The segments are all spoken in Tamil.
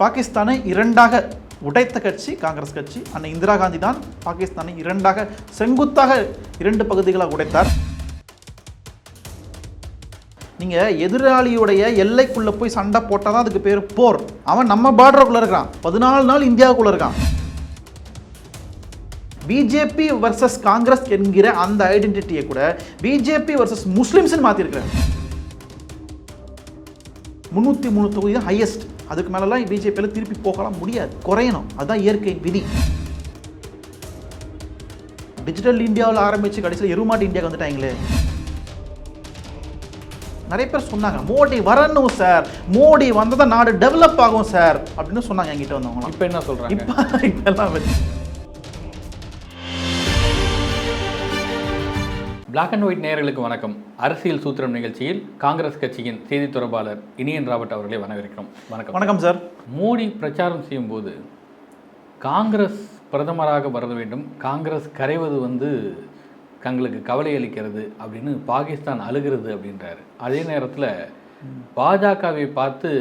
பாகிஸ்தானை இரண்டாக உடைத்த கட்சி காங்கிரஸ் கட்சி அன்னை இந்திரா காந்தி தான் பாகிஸ்தானை இரண்டாக செங்குத்தாக இரண்டு பகுதிகளாக உடைத்தார். நீங்க எதிராளியுடைய எல்லைக்குள்ள போய் சண்டை போட்டால் தான் அதுக்கு பேர் போர். அவன் நம்ம பார்டருக்குள்ள இருக்கான் பதினாலு நாள் இந்தியாவுக்குள்ள இருக்கான். பிஜேபி வர்சஸ் காங்கிரஸ் என்கிற அந்த ஐடென்டிட்டியை கூட பிஜேபி வர்சஸ் முஸ்லிம்ஸ்னு மாற்றிருக்கிறேன் முந்நூற்றி மூணு தொகுதி தான் ஹையஸ்ட் அதுக்கு மேலெல்லாம் பிஜேபியில் திருப்பி போகலாம் முடியாது. குறையணும். அதுதான் இயற்கை விதி. டிஜிட்டல் இந்தியாவில் ஆரம்பித்து கடைசியில் எருமாட்டு இந்தியாவுக்கு வந்துட்டாங்களே. நிறைய பேர் சொன்னாங்க மோடி வரணும் சார் மோடி வந்ததான் நாடு டெவலப் ஆகும் சார் அப்படின்னு சொன்னாங்க என்கிட்ட வந்தவங்களாம் இப்போ என்ன சொல்றாங்க? இப்போ இப்பெல்லாம் Black அண்ட் ஒயிட் நேயர்களுக்கு வணக்கம். அரசியல் சூத்திரம் நிகழ்ச்சியில் காங்கிரஸ் கட்சியின் செய்தி தொடர்பாளர் இனியன் ராபர்ட் அவர்களை வரவேற்கிறோம். வணக்கம். வணக்கம் சார். மோடி பிரச்சாரம் செய்யும்போது காங்கிரஸ் பிரதமராக வர வேண்டும் காங்கிரஸ் கரைவது வந்து தங்களுக்கு கவலை அளிக்கிறது அப்படின்னு பாகிஸ்தான் அழுகிறது அப்படின்றாரு. அதே நேரத்தில் பாஜகவை பார்த்து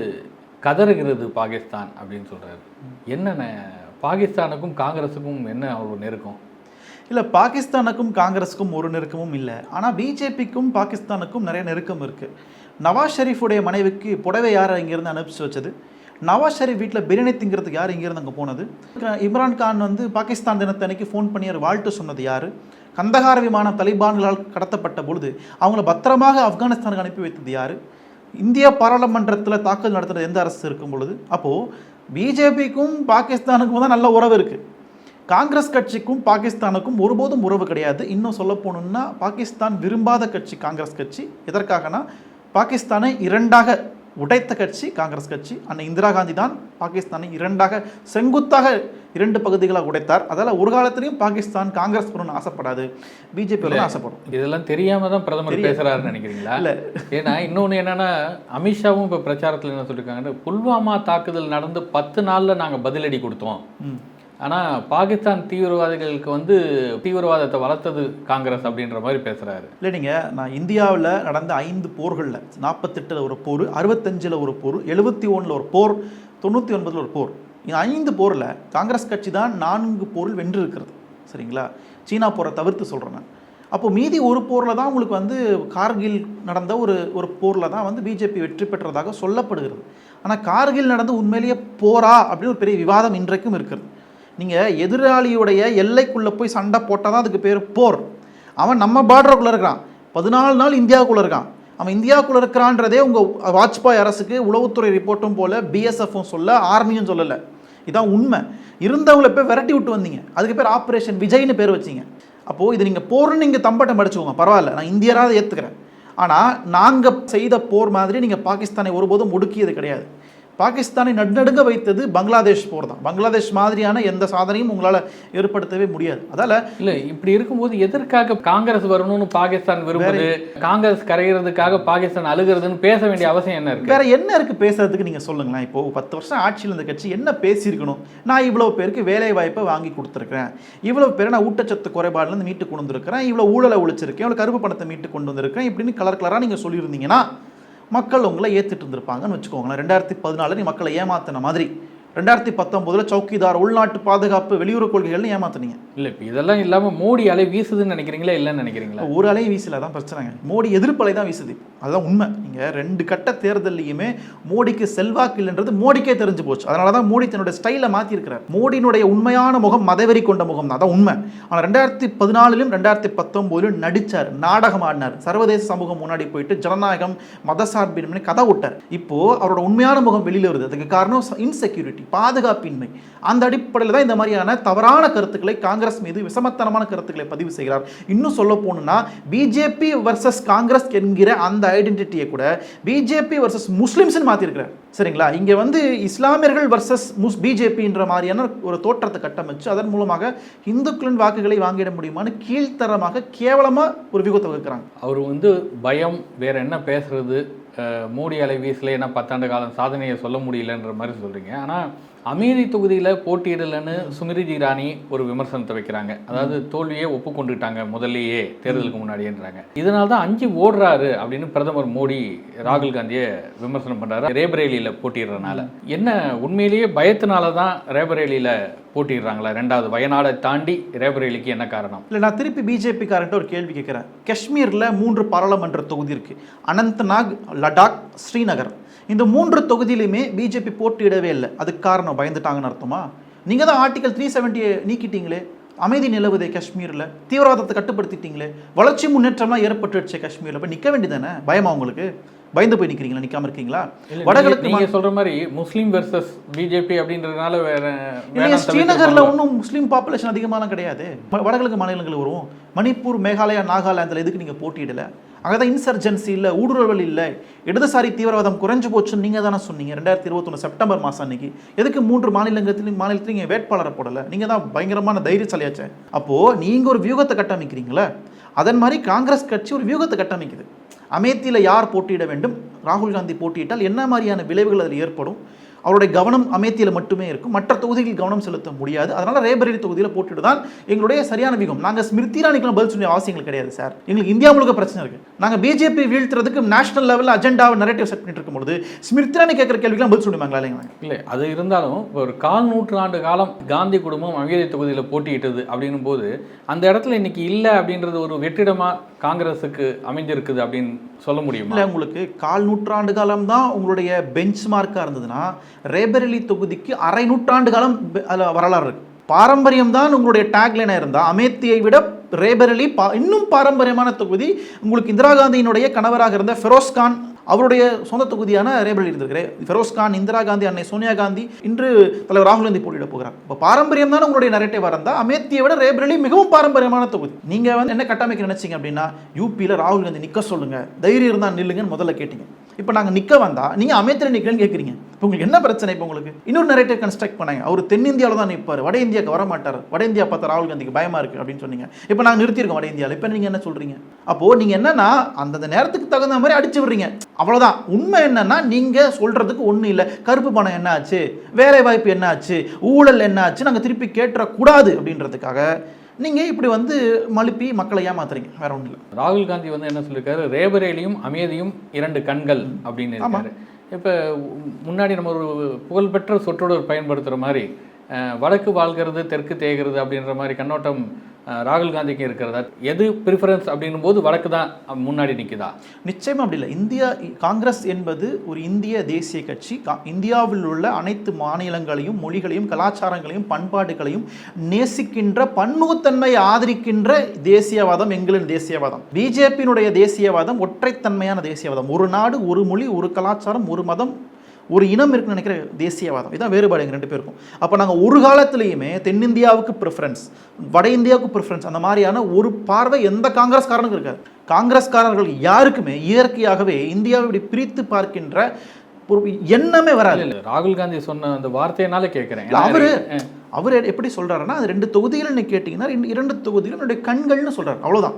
கதறுகிறது பாகிஸ்தான் அப்படின்னு சொல்றாரு. என்னென்ன பாகிஸ்தானுக்கும் காங்கிரஸுக்கும் என்ன அவ்வளோ நெருக்கம்? இல்லை பாகிஸ்தானுக்கும் காங்கிரஸுக்கும் ஒரு நெருக்கமும் இல்லை. ஆனால் பிஜேபிக்கும் பாகிஸ்தானுக்கும் நிறைய நெருக்கம் இருக்குது நவாஸ் ஷெரீஃபுடைய மனைவிக்கு புடவை யார் இங்கேருந்து அனுப்பிச்சு வச்சது? நவாஸ் ஷெரீஃப் வீட்டில் பிரியாணி திங்கிறதுக்கு யார் இங்கேருந்து அங்கே போனது? இம்ரான் கான் வந்து பாகிஸ்தான் தினத்தன்னைக்கு ஃபோன் பண்ணி ஒரு வாழ்த்து சொன்னது யார்? கந்தகார விமானம் தலிபான்களால் கடத்தப்பட்ட பொழுது அவங்கள பத்திரமாக ஆப்கானிஸ்தானுக்கு அனுப்பி வைத்தது யார்? இந்திய பாராளுமன்றத்தில் தாக்கல் நடத்துகிற எந்த அரசு இருக்கும் பொழுது? அப்போது பிஜேபிக்கும் பாகிஸ்தானுக்கும் தான் நல்ல உறவு இருக்குது காங்கிரஸ் கட்சிக்கும் பாகிஸ்தானுக்கும் ஒருபோதும் உறவு கிடையாது. இன்னும் சொல்ல போகணுன்னா பாகிஸ்தான் விரும்பாத கட்சி காங்கிரஸ் கட்சி. எதற்காகனா பாகிஸ்தானை இரண்டாக உடைத்த கட்சி காங்கிரஸ் கட்சி. அன்னை இந்திரா காந்தி தான் பாகிஸ்தானை இரண்டாக செங்குத்தாக இரண்டு பகுதிகளாக உடைத்தார். அதால் ஒரு காலத்திலையும் பாகிஸ்தான் காங்கிரஸ் வரணும்னு ஆசைப்படாது. பிஜேபி ஆசைப்படும். இதெல்லாம் தெரியாம தான் பிரதமர். பேசுறாருன்னு நினைக்கிறீங்களா? இல்ல. ஏன்னா இன்னொன்னு என்னன்னா அமித்ஷாவும் இப்ப பிரச்சாரத்துல என்ன சொல்லியிருக்காங்க புல்வாமா தாக்குதல் நடந்து பத்து நாள்ல நாங்க பதிலடி கொடுத்தோம். ஆனால் பாகிஸ்தான் தீவிரவாதிகளுக்கு வந்து தீவிரவாதத்தை வளர்த்தது காங்கிரஸ் அப்படின்ற மாதிரி பேசுகிறாரு இல்லை நீங்கள் நான் இந்தியாவில் நடந்த ஐந்து போர்களில் நாற்பத்தெட்டில் ஒரு போர் அறுபத்தஞ்சில் ஒரு போர் எழுபத்தி ஒன்றில் ஒரு போர் தொண்ணூற்றி ஒன்பதில் ஒரு போர் இந்த ஐந்து போரில் காங்கிரஸ் கட்சி தான் நான்கு போரில் வென்றிருக்கிறது. சரிங்களா? சீனா போரை தவிர்த்து சொல்கிறேன் நான். அப்போ மீதி ஒரு போரில் தான் உங்களுக்கு வந்து கார்கில் நடந்த ஒரு ஒரு போரில் தான் வந்து பிஜேபி வெற்றி பெற்றதாக சொல்லப்படுகிறது. ஆனால் கார்கில் நடந்து உண்மையிலேயே போரா அப்படின்னு ஒரு பெரிய விவாதம் இன்றைக்கும் இருக்கிறது. நீங்கள் எதிராளியுடைய எல்லைக்குள்ளே போய் சண்டை போட்டால் தான் அதுக்கு பேர் போர். அவன் நம்ம பார்டருக்குள்ளே இருக்கிறான். பதினாலு நாள் இந்தியாவுக்குள்ளே இருக்கான். அவன் இந்தியாவுக்குள்ளே இருக்கிறான்றதே உங்கள் வாஜ்பாய் அரசுக்கு உளவுத்துறை ரிப்போர்ட்டும் போல் பிஎஸ்எஃப்பும் சொல்ல ஆர்மியும் சொல்லலை. இதான் உண்மை. இருந்தவங்கள போய் விரட்டி விட்டு வந்தீங்க. அதுக்கு பேர் ஆப்ரேஷன் விஜய்னு பேர் வச்சீங்க. அப்போது இது நீங்கள் போர்னு நீங்கள் தம்பட்டம் படிச்சுக்கோங்க. பரவாயில்ல நான் இந்தியராக ஏற்றுக்கிறேன் ஆனால் நாங்கள் செய்த போர் மாதிரி நீங்கள் பாகிஸ்தானை ஒருபோதும் ஒடுக்கியது கிடையாது. பாகிஸ்தானை நடுநடுங்க வைத்தது பங்களாதேஷ் போர் தான். பங்களாதேஷ் மாதிரியான எந்த சாதனையும் உங்களால் ஏற்படுத்தவே முடியாது. அதால் இல்ல இப்படி இருக்கும்போது எதற்காக காங்கிரஸ் வரணும்னு பாகிஸ்தான் விரும்புது? காங்கிரஸ் கரைகிறதுக்காக பாகிஸ்தான் அழுகிறதுன்னு பேச வேண்டிய அவசியம் என்ன இருக்கு? வேற என்ன இருக்கு பேசுறதுக்கு நீங்க சொல்லுங்களேன். இப்போ பத்து வருஷம் ஆட்சியில் இருந்த கட்சி என்ன பேசியிருக்கணும்? நான் இவ்வளவு பேருக்கு வேலை வாய்ப்பை வாங்கி கொடுத்துருக்கிறேன். இவ்வளவு பேரை நான் ஊட்டச்சத்து குறைபாடுலேருந்து மீட்டு கொண்டு வந்திருக்கிறேன். இவ்வளவு ஊழலை ஒழிச்சிருக்கேன். இவ்வளவு கருப்பு பணத்தை மீட்டு கொண்டு வந்திருக்கேன் இப்படின்னு கலர் கலராக நீங்க சொல்லியிருந்தீங்கன்னா மக்கள் உங்களை ஏற்றுட்டு இருந்திருப்பாங்கன்னு வச்சுக்கோங்களேன். ரெண்டாயிரத்தி பதினாலு நீ மக்களை ஏமாத்தின மாதிரி. ரெண்டாயிரத்தி பத்தொன்பதுல சௌக்கிதார் உள்நாட்டு பாதுகாப்பு வெளியுறவு கொள்கைகள்னு ஏமாத்துனீங்க. இல்ல இப்ப இதெல்லாம் இல்லாம மோடி அலை வீசுதுன்னு நினைக்கிறீங்களா இல்லைன்னு நினைக்கிறீங்களா? ஒரு அலையும் வீசல தான் பிரச்சனைங்க. மோடி எதிர்ப்பலை தான் வீசுது. அதுதான் உண்மை. நீங்கள் ரெண்டு கட்ட தேர்தல்லையுமே மோடிக்கு செல்வாக்கு இல்லைன்றது மோடிக்கே தெரிஞ்சு போச்சு. அதனால தான் மோடி தன்னுடைய ஸ்டைலை மாற்றிருக்கிறார் மோடியினுடைய உண்மையான முகம் மதவெறி கொண்ட முகம் தான். அதான் உண்மை. ஆனால் ரெண்டாயிரத்தி பதினாலிலும் ரெண்டாயிரத்தி பத்தொம்போதிலும் நடிச்சார். நாடகம் ஆடினார். சர்வதேச சமூகம் முன்னாடி போயிட்டு ஜனநாயகம் மதசார்பின்மை கதை விட்டார். இப்போ அவரோட உண்மையான முகம் வெளியில் வருது. அதுக்கு காரணம் இன்செக்யூரிட்டி பாதுகாப்பின்மை. அந்த அடிப்படையில் தான் இந்த மாதிரியான தவறான கருத்துக்களை காங்கிரஸ் மீது விசமத்தனமான கருத்துக்களை பதிவு செய்கிறார். இன்னும் சொல்ல போகணும்னா பிஜேபி வர்சஸ் காங்கிரஸ் என்கிற அந்த ஐடென்டிட்டியை கூட பிஜேபி வர்சஸ் முஸ்லிம்ஸ்னு மாற்றிருக்கிறார் சரிங்களா? இங்கே வந்து இஸ்லாமியர்கள் வர்சஸ் முஸ் பிஜேபின்ற மாதிரியான ஒரு தோற்றத்தை கட்டமைச்சு அதன் மூலமாக இந்துக்களின் வாக்குகளை வாங்கிட முடியுமான்னு கீழ்த்தரமாக கேவலமாக ஒரு வியூகத்தை வகுக்கிறாங்க. அவர் வந்து பயம் வேற என்ன பேசுறது மூடி அலை என்ன பத்தாண்டு காலம் சாதனையை சொல்ல முடியலன்ற மாதிரி சொல்கிறீங்க ஆனால் அமேதி தொகுதியில் போட்டியிடலைன்னு சுமிருதி இரானி ஒரு விமர்சனத்தை வைக்கிறாங்க. அதாவது தோல்வியே ஒப்புக்கொண்டுட்டாங்க முதல்லயே தேர்தலுக்கு முன்னாடியேன்றாங்க இதனால தான் அஞ்சு ஓடுறாரு அப்படின்னு பிரதமர் மோடி ராகுல் காந்தியை விமர்சனம் பண்றாரு. ரேபரேலியில் போட்டிடுறதுனால என்ன உண்மையிலேயே பயத்தினால தான் ரேபரேலியில் போட்டிடுறாங்களா ரெண்டாவது வயநாடை தாண்டி ரேபரேலிக்கு என்ன காரணம்? இல்லை நான் திருப்பி பிஜேபி காரன்ட்ட ஒரு கேள்வி கேட்குறேன் காஷ்மீரில் மூன்று பாராளுமன்ற தொகுதி இருக்கு. அனந்த்நாக் லடாக் ஸ்ரீநகர். இந்த மூன்று தொகுதியிலுமே பிஜேபி போட்டியிடவே இல்லை. அதுக்கு காரணம் பயந்துட்டாங்கன்னு அர்த்தமா? நீங்கள் தான் ஆர்டிகல் த்ரீ செவன்ட்டியை நீக்கிட்டீங்களே? அமைதி நிலவுதே காஷ்மீரில். தீவிரவாதத்தை கட்டுப்படுத்திட்டீங்களே? வளர்ச்சி முன்னேற்றம்லாம் ஏற்பட்டுடுச்சு காஷ்மீரில். போய் நிற்க வேண்டியதானே பயமா உங்களுக்கு? பயந்து போய் நிற்கிறீங்களா நிற்காம இருக்கீங்களா? வடகிழக்கு நீங்க சொல்ற மாதிரி முஸ்லீம் வெர்சஸ் பிஜேபி அப்படின்றதுனால வேற இல்லையா ஸ்ரீநகர்ல. ஒன்றும் முஸ்லீம் பாப்புலேஷன் அதிகமாலாம் கிடையாது. வடகிழக்கு மாநிலங்கள் வரும் மணிப்பூர் மேகாலயா நாகாலாந்தில் எதுக்கு நீங்கள் போட்டியிடல? அங்கே தான் இன்சர்ஜென்சி இல்லை ஊடுருவல் இல்லை இடதுசாரி தீவிரவாதம் குறைஞ்சு போச்சுன்னு நீங்கள் தானே சொன்னீங்க. ரெண்டாயிரத்தி இருபத்தொன்று செப்டம்பர் மாதம் அன்னைக்கு. எதுக்கு மூன்று மாநிலங்கத்திலும் மாநிலத்திலும் நீங்கள் வேட்பாளரை போடலை? நீங்கள் தான் பயங்கரமான தைரியசாலியாச்சே. அப்போது நீங்கள் ஒரு வியூகத்தை கட்டமைக்கிறீங்களே? அதன் மாதிரி காங்கிரஸ் கட்சி ஒரு வியூகத்தை கட்டமைக்குது. அமேத்தியில் யார் போட்டியிட வேண்டும்? ராகுல் காந்தி போட்டியிட்டால் என்ன மாதிரியான விளைவுகள் அதில் ஏற்படும்? அவருடைய கவனம் அமேத்தியில் மட்டுமே இருக்கும். மற்ற தொகுதிகளில் கவனம் செலுத்த முடியாது. அதனால ரேபரேலி தொகுதியில் போட்டுட்டு தான் எங்களுடைய சரியான வியூகம் நாங்கள் ஸ்மிருதி இரானிக்கெல்லாம் பதில் சொல்ல அவசியங்கள் கிடையாது சார். எங்களுக்கு இந்தியா முழுக்க பிரச்சனை இருக்கு. நாங்கள் பிஜேபி வீழ்த்துறதுக்கு நேஷனல் லெவலில் அஜெண்டாவை நரேட்டிவ் செட் பண்ணிட்டு இருக்கும்போது ஸ்மிருதி இரானி கேட்குற கேள்விக்கெல்லாம் பதில் சொல்லுவாங்களா இல்லைங்களா? இல்லை அது இருந்தாலும் ஒரு கால் நூற்றாண்டு காலம் காந்தி குடும்பம் அங்கேதி தொகுதியில் போட்டியிட்டது அப்படின்னும் போது அந்த இடத்துல இன்னைக்கு இல்லை அப்படின்றது ஒரு வெற்றிடமா காங்கிரஸுக்கு அமைஞ்சிருக்குது அப்படின்னு சொல்ல முடியுமா? இல்லை உங்களுக்கு கால் நூற்றாண்டு காலம் தான் உங்களுடைய பெஞ்ச் மார்க்காக இருந்ததுன்னா ரேபரேலி தொகுதிக்கு அரை நூற்றாண்டு காலம் அதில் வரலாறு இருக்கு. பாரம்பரியம் தான் உங்களுடைய டேக்லைனாக இருந்தால் அமேத்தியை விட ரேபரலி பா இன்னும் பாரம்பரியமான தொகுதி உங்களுக்கு இந்திரா காந்தியினுடைய கணவராக இருந்த ஃபெரோஸ்கான் அவருடைய சொந்த தொகுதியான ரேபரலி இருந்திருக்கிறேன் ஃபெரோஸ்கான் இந்திரா காந்தி அன்னை சோனியா காந்தி இன்று தலைவர் ராகுல் காந்தி போட்டியிட போகிறார். இப்போ பாரம்பரியம் தான் உங்களுடைய நரேட்டிவ் இருந்தால் அமேத்தியை விட ரேபரலி மிகவும் பாரம்பரியமான தொகுதி. நீங்கள் வந்து என்ன கட்டமைக்க நினைச்சிங்க அப்படின்னா யூபியில் ராகுல் காந்தி நிற்க சொல்லுங்கள் தைரியம் இருந்தால் நில்லுங்கன்னு முதல்ல கேட்டீங்க. இப்போ நாங்கள் நிற்க வந்தால் நீங்கள் அமைச்சர் நிற்கிறேன்னு கேட்குறீங்க இப்போ உங்களுக்கு என்ன பிரச்சனை இப்போ உங்களுக்கு? இன்னொரு நிறைய கன்ஸ்ட்ரக்ட் பண்ணாங்க. அவர் தென்னிந்தியாவில் தான் நிற்பார் வட இந்தியாவுக்கு வர மாட்டார் வட இந்தியா பார்த்தா ராகுல் காந்திக்கு பயமா இருக்கு அப்படின்னு சொன்னீங்க. இப்போ நாங்கள் நிறுத்தியிருக்கோம் வட இந்தியாவில் இப்போ நீங்கள் என்ன சொல்கிறீங்க அப்போது நீங்கள் என்னன்னா அந்தந்த நேரத்துக்கு தகுந்த மாதிரி அடிச்சு விடுறீங்க. அவ்வளோதான் உண்மை என்னன்னா நீங்கள் சொல்கிறதுக்கு ஒன்றும் இல்லை. கருப்பு பணம் என்ன ஆச்சு வேலை வாய்ப்பு என்ன ஆச்சு ஊழல் என்ன ஆச்சு நாங்கள் திருப்பி கேட்டுறக்கூடாது அப்படின்றதுக்காக நீங்க இப்படி வந்து மழுப்பி மக்களை ஏமாத்துறீங்க? வேற ஒன்றும் இல்லை. ராகுல் காந்தி வந்து என்ன சொல்லியிருக்காரு ரேபரேலியும் அமேதியும் இரண்டு கண்கள் அப்படின்னு இருக்காரு. இப்போ முன்னாடி நம்ம ஒரு புகழ்பெற்ற சொற்றொடர் பயன்படுத்துகிற மாதிரி வடக்கு வாழ்கிறது தெற்கு தேய்கிறது அப்படின்ற மாதிரி கண்ணோட்டம் ராகுல் காந்திக்கு இருக்கிறதா? எது ப்ரிஃபரன்ஸ் அப்படின்னும் போது வடக்கு தான் முன்னாடி நிற்குதா நிச்சயமாக அப்படி இல்லை. இந்தியா காங்கிரஸ் என்பது ஒரு இந்திய தேசிய கட்சி. கா- இந்தியாவில் உள்ள அனைத்து மாநிலங்களையும் மொழிகளையும் கலாச்சாரங்களையும் பண்பாடுகளையும் நேசிக்கின்ற பன்முகத்தன்மையை ஆதரிக்கின்ற தேசியவாதம் எங்களின் தேசியவாதம். பிஜேபியினுடைய தேசியவாதம் ஒற்றைத்தன்மையான தேசியவாதம். ஒரு நாடு ஒரு மொழி ஒரு கலாச்சாரம் ஒரு மதம் ஒரு இனம் இருக்குன்னு நினைக்கிற தேசியவாதம். இதான் வேறுபாடு எங்கள் ரெண்டு பேருக்கும். அப்போ நாங்கள் ஒரு காலத்திலையுமே தென்னிந்தியாவுக்கு ப்ரிஃபரன்ஸ் வட இந்தியாவுக்கு ப்ரிஃபரன்ஸ் அந்த மாதிரியான ஒரு பார்வை எந்த காங்கிரஸ்காரனுக்கும் இருக்காது. காங்கிரஸ்காரர்கள் யாருக்குமே இயற்கையாகவே இந்தியாவை இப்படி பிரித்து பார்க்கின்ற ஒரு எண்ணமே வராது. ராகுல் காந்தி சொன்ன அந்த வார்த்தையினால கேட்குறேன். அவரு அவர் எப்படி சொல்றாருன்னா அது ரெண்டு தொகுதிகள் நீ கேட்டிங்கன்னா ரெண்டு இரண்டு தொகுதிகள் என்னுடைய கண்கள்னு சொல்றாரு. அவ்வளவுதான்.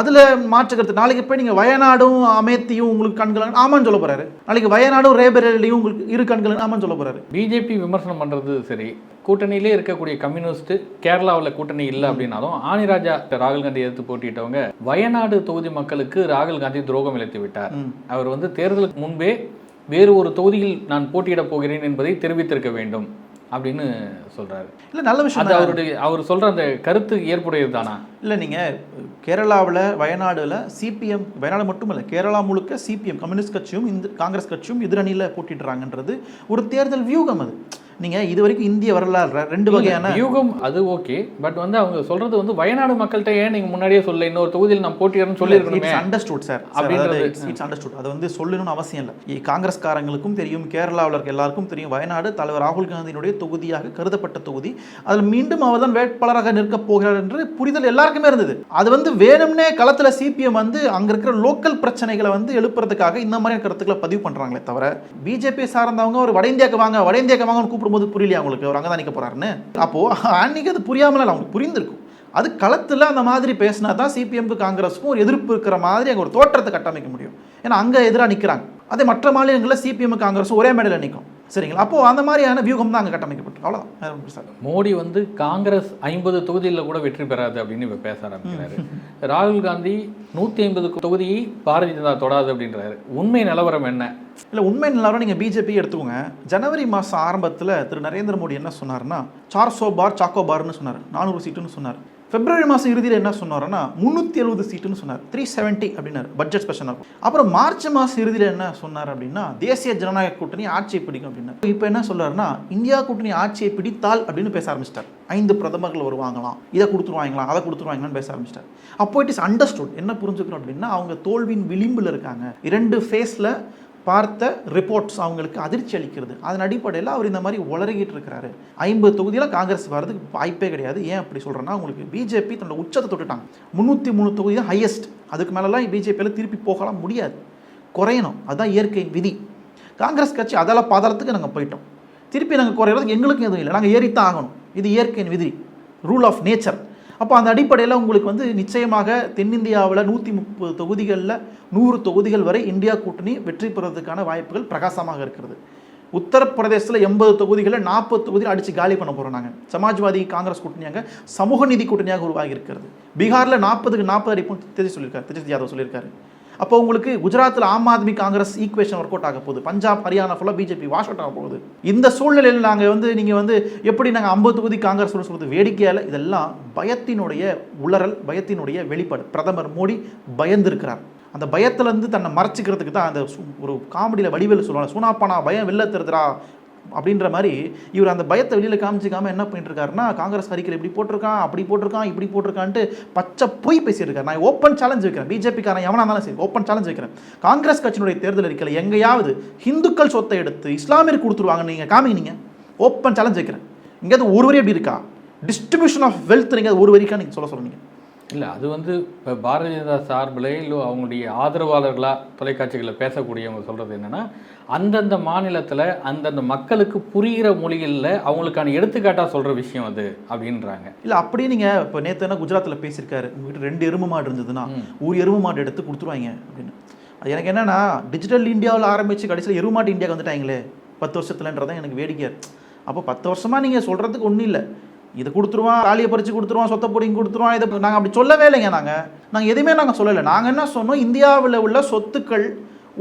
அதுல மாற்றுக்கிறது நாளைக்கு போய் நீங்க வயநாடும் அமேத்தியும் உங்களுக்கு கண்கள் ஆமான்னு சொல்ல போறாரு. நாளைக்கு வயநாடும் ரேபரேலியும் உங்களுக்கு இரு கண்கள் ஆமான்னு சொல்ல போறாரு. பிஜேபி விமர்சனம் பண்ணுறது சரி. கூட்டணியிலே இருக்கக்கூடிய கம்யூனிஸ்ட் கேரளாவில் கூட்டணி இல்லை அப்படின்னாலும் ஆனிராஜா ராகுல் காந்தி எதிர்த்து போட்டியிட்டவங்க வயநாடு தொகுதி மக்களுக்கு ராகுல் காந்தி துரோகம் இழைத்து விட்டார். அவர் வந்து தேர்தலுக்கு முன்பே வேறு ஒரு தொகுதியில் நான் போட்டியிடப் போகிறேன் என்பதை தெரிவித்திருக்க வேண்டும். அப்படின்னு சொல்றாரு. இல்ல நல்ல விஷயம் அது அவருடைய அவர் சொல்ற அந்த கருத்து ஏற்புடையது தானா? இல்லை நீங்கள் கேரளாவில் வயநாடுல சிபிஎம் வயநாடு மட்டும் இல்லை கேரளா முழுக்க சிபிஎம் கம்யூனிஸ்ட் கட்சியும் இந்த காங்கிரஸ் கட்சியும் எதிரணியில் போட்டிடுறாங்கன்றது ஒரு தேர்தல் வியூகம் அது. நீங்கள் இது வரைக்கும் இந்திய வரலாறு ரெண்டு வகையான யூகம் அது ஓகே. பட் வந்து அவங்க சொல்றது வந்து வயநாடு மக்கள்கிட்ட ஏன் நீங்க முன்னாடியே சொல்ல இன்னொரு தொகுதியில் நான் போட்டியிடணும்னு சொல்லியிருக்கணுமே. இட்ஸ் அண்டர்ஸ்டுட் சார் அப்படின்றது, இட்ஸ் அண்டர்ஸ்டுட் அது வந்து சொல்லணும்னு அவசியம் இல்லை. காங்கிரஸ்காரங்களுக்கும் தெரியும் கேரளாவில் இருக்க எல்லாருக்கும் தெரியும் வயநாடு தலைவர் ராகுல் காந்தியினுடைய தொகுதியாக கருதப்பட்ட தொகுதி. அதில் மீண்டும் அவர் தான் வேட்பாளராக நிற்கப் போகிறார் என்று புரிதல் எல்லாருக்குமே இருந்தது. அது வந்து வேணும்னே களத்தில் சிபிஎம் வந்து அங்கே இருக்கிற லோக்கல் பிரச்சனைகளை வந்து எழுப்புறதுக்காக இந்த மாதிரியான கருத்துக்களை பதிவு பண்ணுறாங்களே தவிர பிஜேபி சார்ந்தவங்க ஒரு வட இந்தியாவுக்கு வாங்க வட இந்தியாவுக்கு வாங்கன்னு கூப்பிடும்போது புரியலையா அவங்களுக்கு அவர் அங்கே தான் நிற்க போறாருன்னு. அப்போது அன்னைக்கு அது புரியாமல் அவங்களுக்கு புரிந்திருக்கும். அது களத்தில் அந்த மாதிரி பேசினா தான் சிபிஎம்க்கு காங்கிரஸுக்கும் ஒரு எதிர்ப்பு இருக்கிற மாதிரி அங்கே ஒரு தோற்றத்தை கட்டமைக்க முடியும். ஏன்னா அங்கே எதிராக நிற்கிறாங்க அதே மற்ற மாநிலங்களில் சிபிஎம் காங்கிரஸும் ஒரே மேடையில் நிற்கும் சரிங்களா? அப்போது அந்த மாதிரியான வியூகம் தான் அங்கே கட்டமைக்கப்பட்டு அவ்வளோதான் இல்ல. மோடி வந்து காங்கிரஸ் ஐம்பது தொகுதியில் கூட வெற்றி பெறாது அப்படின்னு இப்போ பேச ஆரம்பிக்கிறாரு. ராகுல் காந்தி நூற்றி ஐம்பது தொகுதியை பாரதிய ஜனதா தொடாது அப்படின்றாரு. உண்மை நிலவரம் என்ன? இல்லை உண்மை நிலவரம் நீங்கள் பிஜேபி எடுத்துக்கோங்க. ஜனவரி மாதம் ஆரம்பத்தில் திரு. நரேந்திர மோடி என்ன சொன்னார்னா சார்சோ பார் சாக்கோ பார்னு சொன்னார். நானூறு சீட்டுன்னு சொன்னார். பிப்ரவரி மாதம் இறுதியில் என்ன சொன்னார்னா முந்நூற்றி எழுபது சீட்டுன்னு சொன்னார். த்ரீ செவன்ட்டி அப்படின்னாரு. பட்ஜெட் ஸ்பெஷல் இருக்கும் அப்புறம் மார்ச் மாதம் இறுதியில் என்ன சொன்னார் அப்படின்னா தேசிய ஜனநாயக கூட்டணி ஆட்சியை பிடிக்கும் அப்படின்னா இப்போ என்ன சொல்கிறாருன்னா இந்தியா கூட்டணி ஆட்சியை பிடித்தால் அப்படின்னு பேச ஆரம்பிச்சிட்டார். ஐந்து பிரதமர்கள் வருவாங்களாம். இதை கொடுத்துருவாங்களாம் அதை கொடுத்துருவாங்களான்னு பேச ஆரம்பிச்சிட்டார். அப்போ இட் இஸ் அண்டர்ஸ்டுட் என்ன புரிஞ்சுக்கணும் அப்படின்னா அவங்க தோல்வியின் விளிம்பில் இருக்காங்க. இரண்டு ஃபேஸில் பார்த்த ரிப்போர்ட்ஸ் அவங்களுக்கு அதிர்ச்சி அளிக்கிறது. அதன் அடிப்படையில் அவர் இந்த மாதிரி உளறிக்கிட்டு இருக்கிறாரு ஐம்பது தொகுதியில் காங்கிரஸ் வர்றதுக்கு வாய்ப்பே கிடையாது. ஏன் அப்படி சொல்கிறேன்னா உங்களுக்கு பிஜேபி தன்னோட உச்சத்தை தொட்டுட்டாங்க. முந்நூற்றி மூணு தொகுதி தான் ஹையஸ்ட் அதுக்கு மேலெலாம் பிஜேபியில் திருப்பி போகலாம் முடியாது. குறையணும். அதுதான் இயற்கை விதி. காங்கிரஸ் கட்சி அதால் பாதாளத்துக்கு நாங்கள் போயிட்டோம். திருப்பி நாங்கள் குறையிறதுக்கு எங்களுக்கும் எதுவும் இல்லை. நாங்கள் ஏறித்தான் ஆகணும். இது இயற்கையின் விதி. ரூல் ஆஃப் நேச்சர் அப்போ அந்த அடிப்படையில் உங்களுக்கு வந்து நிச்சயமாக தென்னிந்தியாவில் நூற்றி முப்பது தொகுதிகளில் நூறு தொகுதிகள் வரை இந்தியா கூட்டணி வெற்றி பெறுவதற்கான வாய்ப்புகள் பிரகாசமாக இருக்கிறது. உத்தரப்பிரதேசத்தில் எண்பது தொகுதிகளில் நாற்பது தொகுதியில் அடித்து காலி பண்ண போகிறோம் நாங்கள் சமாஜ்வாதி காங்கிரஸ் கூட்டணியாக சமூக நீதி கூட்டணியாக உருவாகி இருக்கிறது. பீகாரில் நாற்பதுக்கு நாற்பது அடிப்பும் தேஜஸ் சொல்லியிருக்காரு. தேஜஸ்வி யாதவ் சொல்லியிருக்காரு. அப்போ உங்களுக்கு குஜராத்தில் Aam Aadmi Congress equation work out ஆக போகுது. பஞ்சாப் ஹரியானா ஃபுல்லாக பிஜேபி வாஷ் அவுட் ஆக போகுது. இந்த சூழ்நிலையில் நாங்கள் வந்து நீங்கள் வந்து எப்படி நாங்கள் ஐம்பது தொகுதி காங்கிரஸ் சொல்கிறது வேடிக்கையால் இதெல்லாம் பயத்தினுடைய உளறல் பயத்தினுடைய வெளிப்பாடு. பிரதமர் மோடி பயந்திருக்கிறார். அந்த பயத்துலேருந்து தன்னை மறைச்சிக்கிறதுக்கு தான் அந்த ஒரு காமெடியில் வடிவேல் சொல்லுவாங்க. சூனாப்பானா பயம் வெளில தருதுரா அப்படின்ற மாதிரி இவர் அந்த பயத்தை வெளியில் காமிச்சிக்காம என்ன பண்ணிட்டுருக்காருன்னா காங்கிரஸ் அறிக்கையில் இப்படி போட்டிருக்கான் அப்படி போட்டிருக்கான் இப்படி போட்டிருக்கான்ட்டு பச்சை பொய் பேசியிருக்காரு. நான் ஓப்பன் சேலஞ்ச் வைக்கிறேன். பிஜேபிக்காரன் எவனாக இருந்தாலும் சரி ஓப்பன் சேலஞ்ச் வைக்கிறேன். காங்கிரஸ் கட்சியினுடைய தேர்தல் அறிக்கையில் எங்கேயாவது ஹிந்துக்கள் சொத்தை எடுத்து இஸ்லாமியர் கொடுத்துருவாங்க நீங்கள் காமிங்க நீங்கள் ஓப்பன் சேலஞ்ச் வைக்கிறேன். எங்கேயாவது ஒரு வரி அப்படி இருக்கா? டிஸ்ட்ரிபியூஷன் ஆஃப் வெல்த் நீங்கள் ஒரு வரிக்கா நீங்கள் சொல்ல சொல்லுங்கள் இல்லை அது வந்து இப்போ பாரதிய ஜனதா சார்பில் இல்லை அவங்களுடைய ஆதரவாளர்களாக தொலைக்காட்சிகளில் பேசக்கூடியவங்க சொல்கிறது என்னென்னா அந்தந்த மாநிலத்தில் அந்தந்த மக்களுக்கு புரிகிற மொழிகளில் அவங்களுக்கான எடுத்துக்காட்டாக சொல்கிற விஷயம் அது அப்படின்றாங்க. இல்லை அப்படியே நீங்கள் இப்போ நேற்று என்ன குஜராத்தில் பேசியிருக்காரு. உங்ககிட்ட ரெண்டு எருமை மாடு இருந்ததுன்னா ஒரு எருமை மாடு எடுத்து கொடுத்துருவாங்க அப்படின்னு. அது எனக்கு என்னன்னா டிஜிட்டல் இந்தியாவில் ஆரம்பித்து கடைசியில் எருமை மாட்டு இந்தியாவுக்கு வந்துட்டாங்களே பத்து வருஷத்துலன்றதான் எனக்கு வேடிக்கை அப்போ பத்து வருஷமாக நீங்கள் சொல்கிறதுக்கு ஒன்றும் இல்லை. இதை கொடுத்துருவான் தாலியை பறித்து கொடுத்துருவான் சொத்தை பொடிங்க கொடுத்துருவான் இதை நாங்கள் அப்படி சொல்லவே இல்லைங்க நாங்கள் நாங்கள் எதுவுமே நாங்கள் சொல்லலை. நாங்கள் என்ன சொன்னோம்? இந்தியாவில் உள்ள சொத்துக்கள்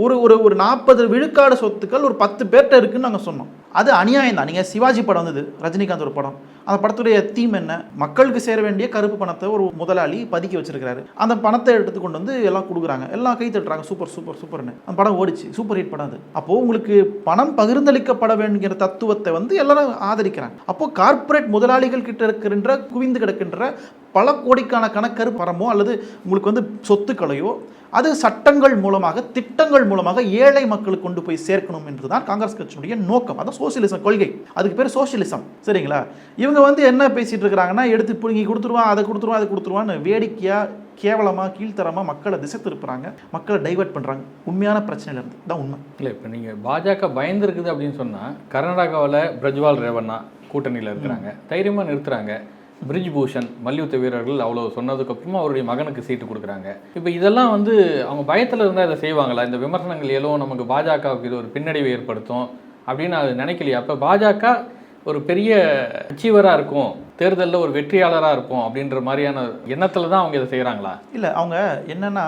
ஒரு ஒரு ஒரு நாற்பது விழுக்காடு சொத்துக்கள் ஒரு பத்து பேர்கிட்ட இருக்குன்னு நாங்கள் சொன்னோம். அது அநியாயம் தான் நீங்கள் சிவாஜி படம் வந்தது ரஜினிகாந்த் ஒரு படம். அந்த படத்துடைய தீம் என்ன? மக்களுக்கு சேர வேண்டிய கருப்பு பணத்தை ஒரு முதலாளி பதுக்கி வச்சிருக்காரு அந்த பணத்தை எடுத்து கொண்டு வந்து எல்லாம் கொடுக்குறாங்க. எல்லாம் கை தட்டுறாங்க. சூப்பர் சூப்பர் சூப்பர்னு. அந்த படம் ஓடிச்சு. சூப்பர் ஹிட் படம் அது. அப்போ உங்களுக்கு பணம் பகிர்ந்தளிக்கப்பட வேண்டிய தத்துவத்தை வந்து எல்லாரும் ஆதரிக்கிறாங்க. அப்போ கார்ப்பரேட் முதலாளிகள் கிட்ட இருக்கின்ற குவிந்து கிடக்கின்ற பல கோடிக்கான கணக்கரு பரமோ அல்லது உங்களுக்கு வந்து சொத்துக்களையோ அது சட்டங்கள் மூலமாக திட்டங்கள் மூலமாக ஏழை மக்களுக்கு கொண்டு போய் சேர்க்கணும் என்றுதான் காங்கிரஸ் கட்சியினுடைய நோக்கம். அதான் சோசியலிசம் கொள்கை. அதுக்கு பேர் சோசியலிசம். சரிங்களா? இவங்க வந்து என்ன பேசிட்டு இருக்கிறாங்கன்னா எடுத்து பிடுங்கி கொடுத்துருவான் அதை கொடுத்துருவான் அதை கொடுத்துருவான்னு வேடிக்கையா கேவலமாக கீழ்த்தரமாக மக்களை திசை திருப்புறாங்க. மக்களை டைவர்ட் பண்ணுறாங்க உண்மையான பிரச்சனையிலேருந்து தான் உண்மை. இல்லை இப்போ நீங்கள் பாஜக பயந்துருக்குது அப்படின்னு சொன்னால் கர்நாடகாவில் பிரஜ்வால் ரேவண்ணா கூட்டணியில் இருக்கிறாங்க. தைரியமாக நிறுத்துறாங்க. பிரிஜ் பூஷன் மல்யுத்த வீரர்கள் அவ்வளோ சொன்னதுக்கப்புறமா அவருடைய மகனுக்கு சீட்டு கொடுக்குறாங்க. இப்போ இதெல்லாம் வந்து அவங்க பயத்தில் இருந்தால் இதை செய்வாங்களா? இந்த விமர்சனங்கள் எல்லாம் நமக்கு பாஜகவுக்கு இது ஒரு பின்னடைவை ஏற்படுத்தும் அப்படின்னு அது நினைக்கலையா? அப்போ பாஜக ஒரு பெரிய அச்சீவராக இருக்கும் தேர்தலில் ஒரு வெற்றியாளராக இருக்கும் அப்படின்ற மாதிரியான எண்ணத்தில் தான் அவங்க இதை செய்கிறாங்களா இல்லை அவங்க என்னென்னா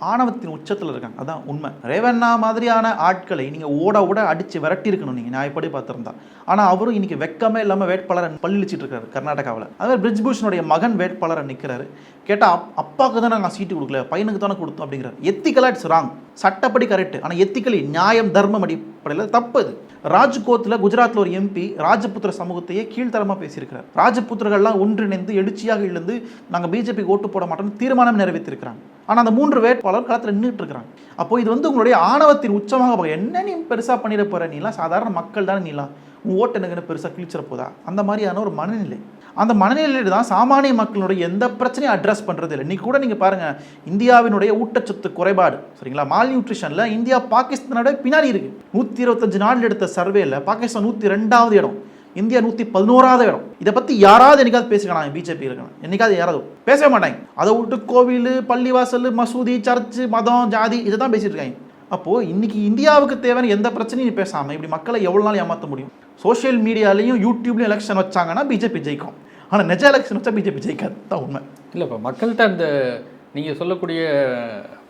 ஆணவத்தின் உச்சத்தில் இருக்காங்க. அதான் உண்மை. ரேவண்ணா மாதிரியான ஆட்களை நீங்கள் ஓட ஓட அடித்து விரட்டி இருக்கணும் நீங்கள் நியாயப்படி பார்த்துருந்தா. ஆனால் அவரும் இன்றைக்கி வெக்கமே இல்லாமல் வேட்பாளரை பள்ளிச்சிட்டு இருக்காரு கர்நாடகாவில். அதே பிரிஜ்பூஷனுடைய மகன் வேட்பாளரை நிற்கிறாரு கேட்டால் அப் அப்பாவுக்கு தான் நாங்கள் சீட்டு கொடுக்கல. பையனுக்கு தானே கொடுத்தோம் அப்படிங்கிறார். எத்திக்கலா இட்ஸ் ராங் சட்டப்படி கரெக்ட் ஆனால் எத்திக்கலி நியாயம் தர்மம் அடிப்படையில் தப்பு அது. ராஜ்கோத்தில் குஜராத்தில் ஒரு எம்பி ராஜபுத்திர சமூகத்தையே கீழ்த்தரமாக பேசியிருக்கிறார். ராஜபுத்திரர்கள்லாம் ஒன்றிணைந்து எழுச்சியாக இழந்து நாங்கள் பிஜேபி ஓட்டு போட மாட்டோம்னு தீர்மானம் நிறைவேற்றிருக்கிறாங்க. ஆனால் அந்த மூன்று வேட்பாளர் களத்தில் நின்றுட்டு இருக்கிறாங்க அப்போ இது வந்து உங்களுடைய ஆணவத்தின் உச்சமாக என்ன நீ பெருசாக பண்ணிட போகிற நீலாம் சாதாரண மக்கள் தானே நீலாம். உன் ஓட்டு எனக்கு என்ன பெருசாக கிழிச்சிட போதா? அந்த மாதிரியான ஒரு மனநிலை. அந்த மனநிலையில் தான் சாமானிய மக்களுடைய எந்த பிரச்சனையும் அட்ரஸ் பண்ணுறது இல்லை இன்றைக்கி கூட நீங்கள் பாருங்கள் இந்தியாவினுடைய ஊட்டச்சத்து குறைபாடு சரிங்களா? மால் நியூட்ரிஷனில் இந்தியா பாகிஸ்தானோட பின்னாடி இருக்குது நூற்றி இருபத்தஞ்சு நாள் எடுத்த சர்வேல பாகிஸ்தான் நூற்றி ரெண்டாவது இடம் இந்தியா நூற்றி பதினோராவது இடம். இதை பற்றி யாராவது என்னைக்காவது பேசிக்கலாம் பிஜேபி இருக்கணும் என்னைக்காவது யாராவது பேசவே மாட்டாங்க. அதை விட்டு கோவில் பள்ளிவாசல் மசூதி சர்ச்சு மதம் ஜாதி இதை தான் பேசிட்டு இருக்காங்க. அப்போது இன்றைக்கி இந்தியாவுக்கு தேவையான எந்த பிரச்சனையும் பேசாமல் இப்படி மக்களை எவ்வளோ நாள் ஏமாற்ற முடியும்? சோஷியல் மீடியாலையும் யூடியூப்லையும் எலெக்ஷன் வச்சாங்கன்னா பிஜேபி ஜெயிக்கும். ஆனால் நிஜ எலெக்ஷன் வச்சா பிஜேபி ஜெயிக்காது தான் உண்மை. இல்லை இப்போ மக்கள்கிட்ட அந்த நீங்கள் சொல்லக்கூடிய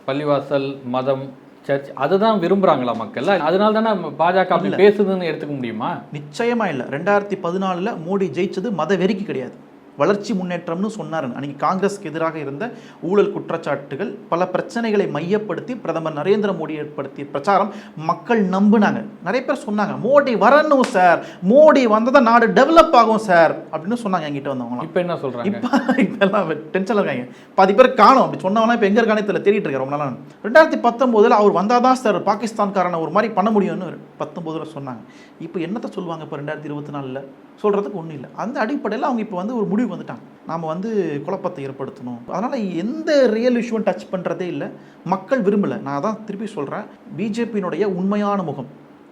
பள்ளிவாசல் மதம் சர்ச் அதுதான் விரும்புகிறாங்களா மக்கள்? அதனால தானே பாஜக அப்படி பேசுதுன்னு எடுத்துக்க முடியுமா? நிச்சயமா இல்லை. ரெண்டாயிரத்தி பதினாலில் மோடி ஜெயிச்சது மத வெறிக்கு கிடையாது. வளர்ச்சி முன்னேற்றம்னு சொன்னார் அன்னைக்கு காங்கிரஸ்க்கு எதிராக இருந்த ஊழல் குற்றச்சாட்டுகள் பல பிரச்சனைகளை மையப்படுத்தி பிரதமர் நரேந்திர மோடி ஏற்படுத்திய பிரச்சாரம் மக்கள் நம்பினாங்க. நிறைய பேர் சொன்னாங்க மோடி வரணும் சார். மோடி வந்ததா நாடு டெவலப் ஆகும் சார். அப்படின்னு சொன்னாங்க என்கிட்ட வந்தவங்களாம். இப்போ என்ன சொல்கிறாங்க இப்போ இப்போல்லாம் டென்ஷனில் இருக்காங்க. பாதி பேர் காணும். அப்படி சொன்னவனா இப்போ எங்கே இருக்கானே தெரியல தேடிட்டு இருக்காரு ரொம்ப நாளா. ரெண்டாயிரத்தி பத்தொம்போதில் அவர் வந்தால் தான் சார் பாகிஸ்தான்காரனை ஒரு மாதிரி பண்ண முடியும்னு பத்தொம்போதில் சொன்னாங்க. இப்போ என்னத்தை சொல்லுவாங்க இப்போ ரெண்டாயிரத்தி இருபத்தி நாலில்? சொல்கிறதுக்கு ஒன்றும் இல்லை. அந்த அடிப்படையில் அவங்க இப்போ வந்து ஒரு முடிவு வந்துட்டாங்க நாம் வந்து குழப்பத்தை ஏற்படுத்தணும். அதனால் எந்த ரியல் இஷ்யூவும் டச் பண்ணுறதே இல்லை. மக்கள் விரும்பலை. நான் தான் திருப்பி சொல்கிறேன் பிஜேபியினுடைய உண்மையான முகம்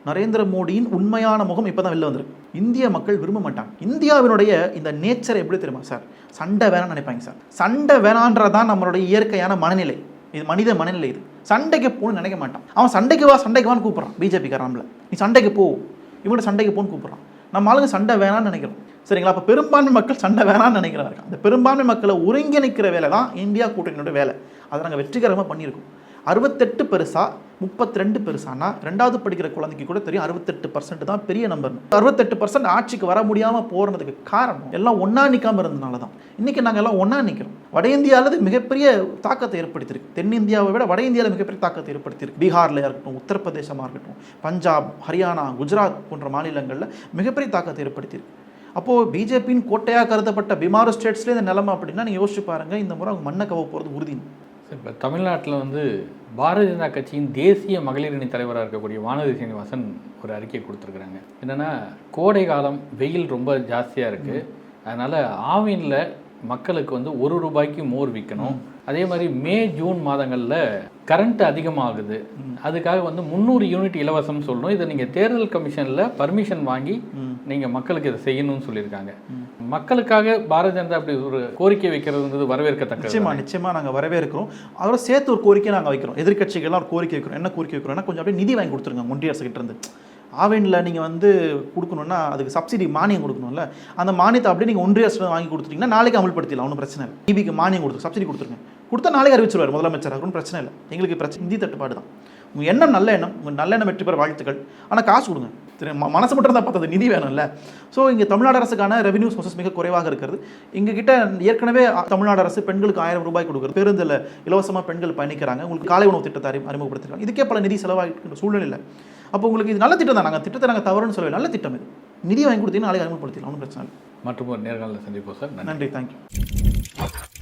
நரேந்திர மோடியின் உண்மையான முகம் இப்போ தான் வெளில வந்திருக்கு. இந்திய மக்கள் விரும்ப மாட்டாங்க. இந்தியாவினுடைய இந்த நேச்சர் எப்படி தெரியுமா சார் சண்டை வேணாம்னு நினைப்பாங்க சார் சண்டை வேணான்றதான் நம்மளுடைய இயற்கையான மனநிலை. இது மனித மனநிலை இது. சண்டைக்கு போகணும்னு நினைக்க மாட்டான். அவன் சண்டைக்கு வா சண்டைக்கு வான்னு கூப்பிட்றான். பிஜேபி காரம்ல நீ சண்டைக்கு போ. இவங்கள்ட்ட சண்டைக்கு போன்னு கூப்பிட்றான். நம்ம ஆளுங்க சண்டை வேணாம்னு நினைக்கிறோம். சரிங்களா? அப்போ பெரும்பான்மை மக்கள் சண்டை வேணாம்னு நினைக்கிறாங்க. அந்த பெரும்பான்மை மக்களை ஒருங்கிணைக்கிற வேலை தான் இந்தியா கூட்டணியோட வேலை. அதை நாங்கள் வெற்றிகரமாக பண்ணியிருக்கோம். அறுபத்தெட்டு பெருசா முப்பத்தி ரெண்டு பெருசானா ரெண்டாவது படிக்கிற குழந்தைக்கு கூட தெரியும் அறுபத்தெட்டு பர்சன்ட் தான் பெரிய நம்பர் அறுபத்தெட்டு பர்சன்ட் ஆட்சிக்கு வர முடியாமல் போகிறதுக்கு காரணம் எல்லாம் ஒன்றா நிற்காம இருந்தனால தான். இன்றைக்கி நாங்கள் எல்லாம் ஒன்றா நிற்கிறோம் வட இந்தியாவில் மிகப்பெரிய தாக்கத்தை ஏற்படுத்தியிருக்கு. தென்னிந்தியாவை விட வட இந்தியாவில் மிகப்பெரிய தாக்கத்தை ஏற்படுத்தியிருக்கு. பீகாரில் இருக்கட்டும் உத்தரப்பிரதேசமாக இருக்கட்டும் பஞ்சாப் ஹரியானா குஜராத் போன்ற மாநிலங்களில் மிகப்பெரிய தாக்கத்தை ஏற்படுத்தியிருக்கு. அப்போது பிஜேபியின் கோட்டையாக கருதப்பட்ட பிமாரு ஸ்டேட்ஸ்லேயே இந்த நிலைமை அப்படின்னா நீங்கள் யோசிச்சு பாருங்கள் இந்த முறை அவங்க மண்ணை கவ போகிறது உறுதி இப்போ தமிழ்நாட்டில் வந்து பாரதிய ஜனதா கட்சியின் தேசிய மகளிர் அணி தலைவராக இருக்கக்கூடிய வானதி சீனிவாசன் ஒரு அறிக்கை கொடுத்துருக்குறாங்க. என்னென்னா கோடை காலம் வெயில் ரொம்ப ஜாஸ்தியாக இருக்குது அதனால் ஆவினில் மக்களுக்கு வந்து ஒரு ரூபாய்க்கு மோர் விற்கணும் அதே மாதிரி மே ஜூன் மாதங்களில் கரண்ட் அதிகமாகுது. அதுக்காக வந்து முந்நூறு யூனிட் இலவசம் சொல்லணும் இதை நீங்கள் தேர்தல் கமிஷனில் பர்மிஷன் வாங்கி நீங்கள் மக்களுக்கு இதை செய்யணும்னு சொல்லியிருக்காங்க. மக்களுக்காக பாரதிய ஜனதா அப்படி ஒரு கோரிக்கை வைக்கிறதுன்றது வரவேற்கத்தக்கது நிச்சயமா நிச்சயமா நாங்கள் வரவேற்கிறோம். அதோட சேர்த்து ஒரு கோரிக்கை நாங்கள் வைக்கிறோம். எதிர்க்கட்சிகள்லாம் ஒரு கோரிக்கை வைக்கிறோம். என்ன கோரிக்கை வைக்கிறோம்னா கொஞ்சம் அப்படியே நிதி வாங்கி கொடுத்துருங்க ஒன்றிய அரசுகிட்ட இருந்து. ஆவெனில் நீங்கள் வந்து கொடுக்கணும்னா அதுக்கு சப்சிடி மானியம் கொடுக்கணும்ல. அந்த மானியத்தை அப்படியே நீங்கள் ஒன்றிய அரசு வாங்கி கொடுத்துட்டீங்கன்னா நாளைக்கு அமல்படுத்திடலாம் ஒன்றும் பிரச்சனை இல்லை. டிபிக்கு மானியம் கொடுத்து சப்சிடி கொடுத்துருங்க. கொடுத்தா நாளைக்கு அறிவிச்சிருவார் முதலமைச்சர் ஒன்றும் பிரச்சனை இல்லை. எங்களுக்கு பிரச்சனை நிதி தட்டுப்பாடு தான். உங்கள் எண்ணம் நல்ல எண்ணம் உங்கள் நல்ல எண்ணம் வெற்றி பெற வாழ்த்துக்கள். ஆனால் காசு கொடுங்க. திரு ம- மனசு மட்டும் இருந்தால் பார்த்தது நிதி வேணும்ல. ஸோ இங்கே தமிழ்நாடு அரசுக்கான ரெவன்யூ சோர்சஸ் மிக குறைவாக இருக்கிறது. எங்ககிட்ட ஏற்கனவே தமிழ்நாடு அரசு பெண்களுக்கு ஆயிரம் ரூபாய் கொடுக்குறது. பேருந்தில் இலவசமாக பெண்கள் பயணிக்கிறாங்க. உங்களுக்கு காலை உணவு திட்டத்தை அறிமுகப்படுத்திருக்காங்க. இதுக்கே பல நிதி செலவாகிட்டு சூழ்நிலை அப்போ உங்களுக்கு இது நல்ல திட்டம் தான். நாங்கள் திட்டத்தை நாங்கள் தவறுன்னு சொல்லவே நல்ல திட்டம் இது. நிதி வாங்கி கொடுத்தீங்கன்னா நாளைக்கு அறிமுகப்படுத்திடலாம். ஒன்றும் பிரச்சனை இல்லை. மற்றும் ஒரு நேர்காணலில் சந்திப்போம் சார். நன்றி. நன்றி. தேங்க்யூ